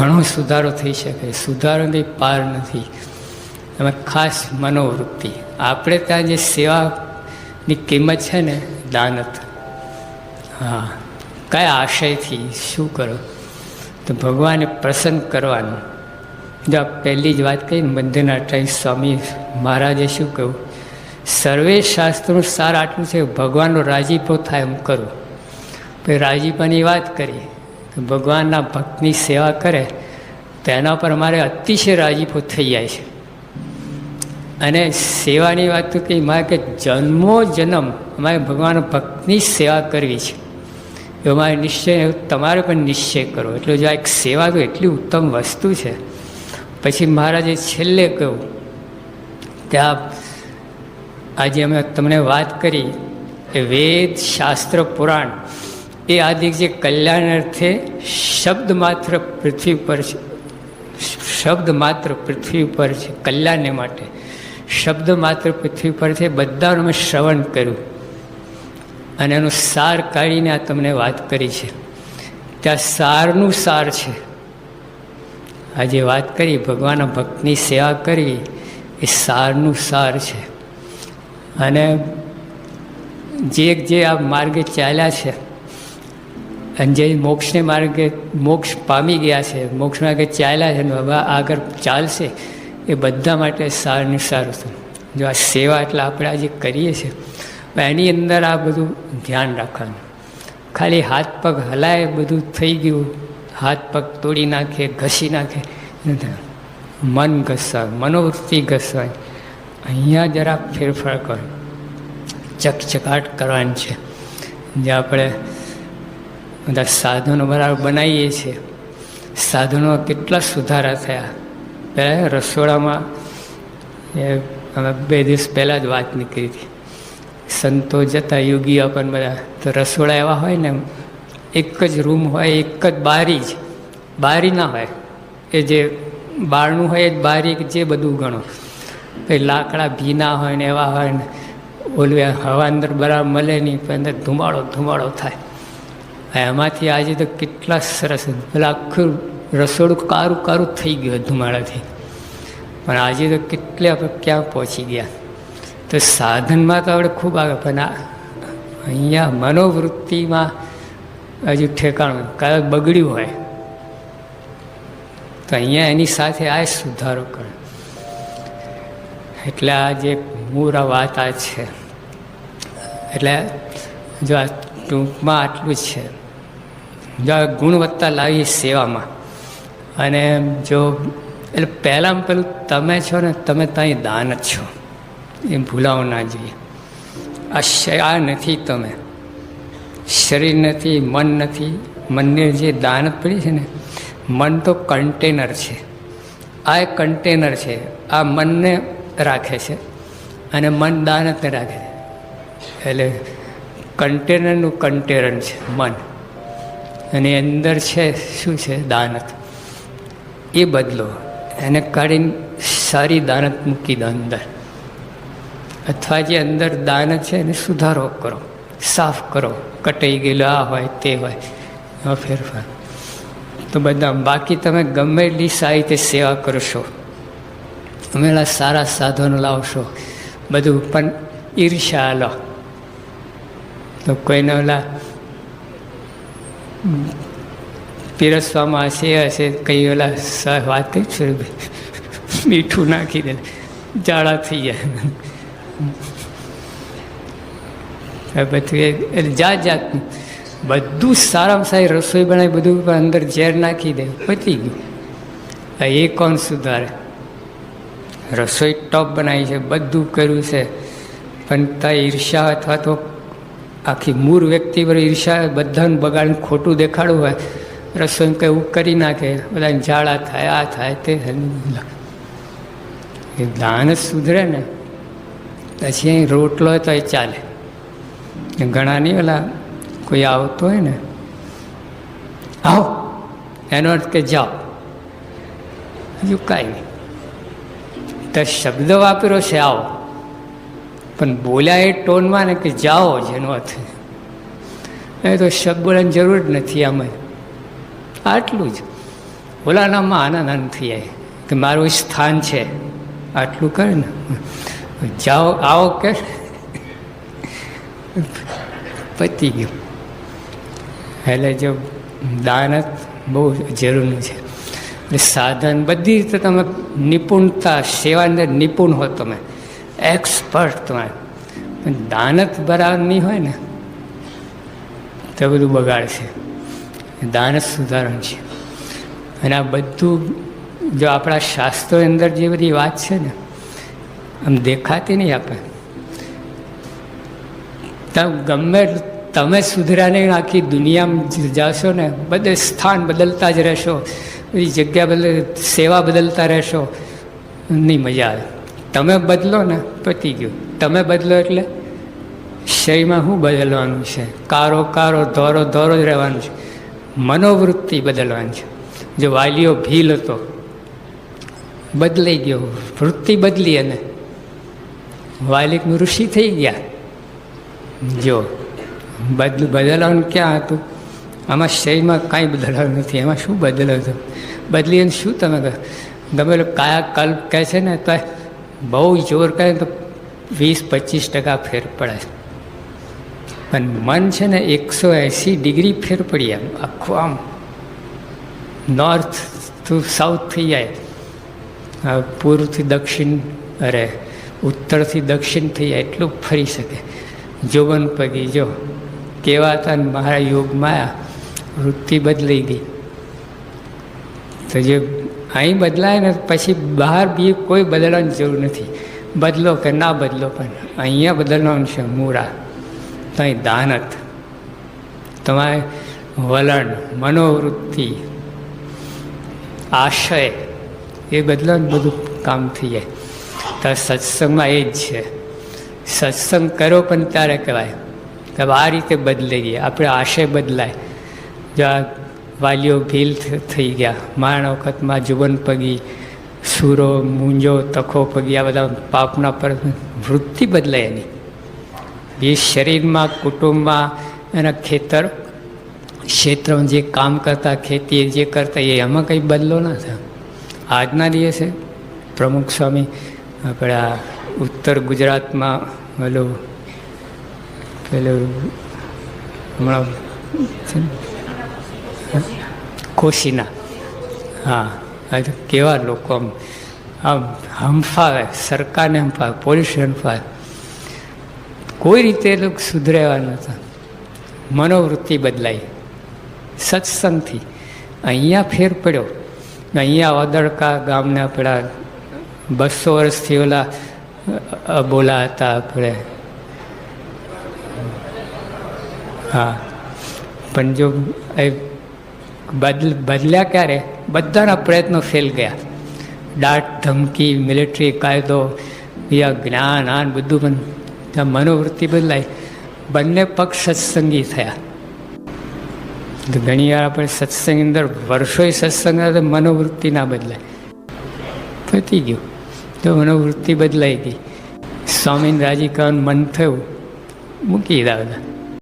ઘણો સુધારો થઈ શકે. સુધારોની પાર નથી. એમાં ખાસ મનોવૃત્તિ. આપણે ત્યાં જે સેવાની કિંમત છે ને, દાનત. હા. કયા આશયથી? શું કરો? તો ભગવાને પ્રસન્ન કરવાનું. જો પહેલી જ વાત કહી મંદિરના ટાઈમ સ્વામી મહારાજે શું કહ્યું? સર્વે શાસ્ત્રનું સાર આટલું છે, ભગવાનનો રાજીપો થાય એમ કરું. પછી રાજીપાની વાત કરી. કે ભગવાનના ભક્તની સેવા કરે, તો એના પર અમારે અતિશય રાજીપો થઈ જાય છે. અને સેવાની વાત તો કહી મારે કે જન્મો જન્મ અમારે ભગવાન ભક્તની સેવા કરવી છે. એવો મારે નિશ્ચય તમારે પણ નિશ્ચય કરો એટલે જો આ એક સેવા તો એટલી ઉત્તમ વસ્તુ છે. પછી મહારાજે છેલ્લે કહ્યું કે આ આજે અમે તમને વાત કરી એ વેદ, શાસ્ત્ર, પુરાણ એ આદિ જે કલ્યાણ અર્થે શબ્દ માત્ર પૃથ્વી પર છે. શબ્દ માત્ર પૃથ્વી પર છે કલ્યાણને માટે. શબ્દ માત્ર પૃથ્વી પર છે, બધાનું મેં શ્રવણ કર્યું. અને એનો સાર કાઢીને આ તમને વાત કરી છે. ત્યાં સારનું સાર છે. આજે વાત કરી ભગવાનના ભક્તની સેવા કરવી એ સારનું સાર છે. અને જે જે આ માર્ગે ચાલ્યા છે અને જે મોક્ષને માર્ગે મોક્ષ પામી ગયા છે, મોક્ષ માર્ગે ચાલ્યા છે બાબા આગળ ચાલશે, એ બધા માટે સારું સારું છે. જો આ સેવા એટલે આપણે આજે કરીએ છીએ એની અંદર આ બધું ધ્યાન રાખવાનું. ખાલી હાથ પગ હલાય, બધું થઈ ગયું, હાથ પગ તોડી નાખે, ઘસી નાખે મન ઘસાય, મનોવૃત્તિ ઘસાય. અહીંયા જરા ફેરફાર કરો. ચકચકાટ કરવાની છે. જે આપણે બધા સાધનો બરાબર બનાવીએ છીએ. સાધનો કેટલા સુધારા થયા. પહેલાં રસોડામાં એ અમે બે દિવસ પહેલાં જ વાત નીકળી હતી. સંતો જતા યોગીઓ પણ બધા. તો રસોડા એવા હોય ને, એક જ રૂમ હોય, એક જ બારી જ. બારી ના હોય. એ જે બારણું હોય, એ જ બારી જે બધું ગણો. પછી લાકડા ભીના હોય ને એવા હોય ને, ઓલું હવા અંદર બરાબર મળે નહીં પણ અંદર ધુમાડો ધુમાડો થાય. એમાંથી આજે તો કેટલા સરસ પેલા આખું રસોડું કારું કારું થઈ ગયું ધુમાડાથી પણ આજે તો કેટલે આપણે ક્યાં પહોંચી ગયા. તો સાધનમાં તો આપણે ખૂબ આગળ પણ અહીંયા મનોવૃત્તિમાં હજુ ઠેકાણું કદાચ બગડ્યું હોય. તો અહીંયા એની સાથે આ સુધારો કરે. એટલે આ જે મૂળ વાત આ છે. એટલે જો આ ટૂંકમાં આટલું છે. ગુણવત્તા લાવી સેવામાં. અને જો, એટલે પહેલાં પેલું, તમે છો ને, તમે ત્યાં દાન જ છો. એ ભૂલાવો ના જોઈએ. આ આ નથી તમે. શરીર નથી, મન નથી. મનને જે દાનત પડી છે ને, મન તો કન્ટેનર છે. આ એક કન્ટેનર છે. આ મનને રાખે છે. અને મન દાનતને રાખે છે. એટલે કન્ટેનરનું કન્ટેનર છે, મન. અને અંદર છે, શું છે? દાનત. એ બદલો. એને કાઢીને સારી દાનત મૂકી દો અંદર. અથવા જે અંદર દાનત છે, એને સુધારો કરો. સાફ કરો. કટાઈ ગયેલો આ હોય, તે હોય. ફેરફાર. તો બધા, બાકી તમે ગમે એટલી સારી રીતે સેવા કરશો ગમેલા સારા સાધનો લાવશો બધું, પણ ઈર્ષા લો. તો કોઈને ઓલા પીરસવામાં હશે હશે, કઈ ઓલા વાત જ છે? મીઠું નાખી દે જાડા થઈ જાય. બધું એટલે જાત જાતનું બધું સારામાં સારી રસોઈ બનાવી, બધું અંદર ઝેર નાખી દે, પતી ગયું. એ કોણ સુધારે? રસોઈ ટોપ બનાવી છે, બધું કર્યું છે. પણ ત્યાં ઈર્ષા અથવા તો આખી મૂળ વ્યક્તિ પર ઈર્ષા, બધાને બગાડીને ખોટું દેખાડવું હોય રસોઈ કંઈ એવું કરી નાખે બધા ઝાડા થાય, આ થાય તે એ દાન સુધરે ને. પછી અહીં રોટલો હોય તો એ ચાલે. ઘણા નહીં ઓલા, કોઈ આવતો હોય ને. આવો. એનો અર્થ કે જાઓ. હજુ કાંઈ નહીં. તો શબ્દ વાપર્યો છે, આવો. પણ બોલ્યા એ ટોનમાં ને કે જાઓ જેનો અર્થ. એ તો શબ્દ જરૂર જ નથી આમાં. આટલું જ. ઓલાનામાં આનંદ આનંદ થઈ જાય કે મારું સ્થાન છે. આટલું કરે ને. જાઓ, આવો કે. પતી ગયું. એટલે જો દાનત બહુ જરૂરી છે. સાધન બધી રીતે તમે નિપુણતા સેવાની અંદર નિપુણ હો તમે. એક્સપર્ટ તમે પણ દાનત બરાબર નહીં હોય ને, તો બધું બગાડશે દાનત સુધારણ છે. અને આ બધું જો આપણા શાસ્ત્રો અંદર જે બધી વાત છે ને, આમ દેખાતી નહીં આપણે. તમે ગમે તમે સુધર્યા નહીં આખી દુનિયામાં જાશો ને, બધે સ્થાન બદલતા જ રહેશો, બધી જગ્યા બદલે સેવા બદલતા રહેશો, નહીં મજા આવે. તમે બદલો ને, પતી ગયું. તમે બદલો એટલે શરીરમાં શું બદલવાનું છે? કારો કારો ધોરો ધોરો જ રહેવાનું છે. મનોવૃત્તિ બદલવાની છે. જો વાલીઓ ભીલ હતો, બદલાઈ ગયો. વૃત્તિ બદલી અને વાલિકનું ઋષિ થઈ ગયા. જો બદલ બદલવાનું ક્યાં હતું? આમાં શરીરમાં કાંઈ બદલાવું નથી. એમાં શું બદલાવ હતું? બદલીને શું તમે? ગમે કાયા કલ્પ કહે છે ને, તો બહુ જોર કરે તો વીસ, પચીસ ટકા ફેર પડે. પણ મન છે ને એકસો એંસી ડિગ્રી ફેર પડી આમ આખું આમ નોર્થ ટુ સાઉથ થઈ જાય. પૂર્વથી દક્ષિણ, અરે ઉત્તરથી દક્ષિણ થઈ જાય એટલું ફરી શકે. જોવન પગી જો કેવા હતા મારા યોગમાં વૃત્તિ બદલાઈ ગઈ. તો જે અહીં બદલાય ને પછી બહાર બી કોઈ બદલવાની જરૂર નથી. બદલો કે ના બદલો પણ અહીંયા બદલવાનું છે મૂળા તો અહીં દાનત. તમારે વલણ, મનોવૃત્તિ, આશય, એ બદલવાનું બધું કામ થઈ જાય. તો સત્સંગમાં એ જ છે. સત્સંગ કરો પણ ત્યારે કહેવાય. કે આ રીતે બદલાઈ જાય આપણે આશય બદલાય. જો આ વાલીઓ ભીલ થઈ ગયા માણ વખતમાં જુબન પગી, સૂરો મૂંજો તખો પગી, આ બધા પાપના પર વૃત્તિ બદલાય એની એ શરીરમાં, કુટુંબમાં એના ખેતર, ક્ષેત્રમાં જે કામ કરતા, ખેતી જે કરતા, એ એમાં કંઈ બદલો ના થયો આજના દિવસે પ્રમુખ સ્વામી આપણા ઉત્તર ગુજરાતમાં પેલું પેલું, હમણાં? કોશીના. હા કેવા લોકો આમ આમ હંફાવે, સરકારને હંફાવે પોલીસ હંફાવે. કોઈ રીતે લોકો સુધરેવા નહોતા. મનોવૃત્તિ બદલાઈ. સત્સંગથી. અહીંયા ફેર પડ્યો. અહીંયા ઓદળકા ગામના પેલા બસો વર્ષથી ઓલા બોલા હતા આપણે. હા. પણ જો એ બદલ, બદલ્યા ક્યારે? બધાના પ્રયત્નો ફેલ ગયા. દાટ, ધમકી મિલિટરી કાયદો, યા જ્ઞાન, આન બધું પણ ત્યાં મનોવૃત્તિ બદલાઈ. બંને પક્ષ સત્સંગી થયા. ઘણી વાર આપણે સત્સંગ અંદર, વર્ષોય સત્સંગ તો મનોવૃત્તિ ના બદલાય. પતી ગયું. તો મનોવૃત્તિ બદલાઈ ગઈ. સ્વામીને રાજી કરવાનું મન થયું. મૂકી દીધા બધા.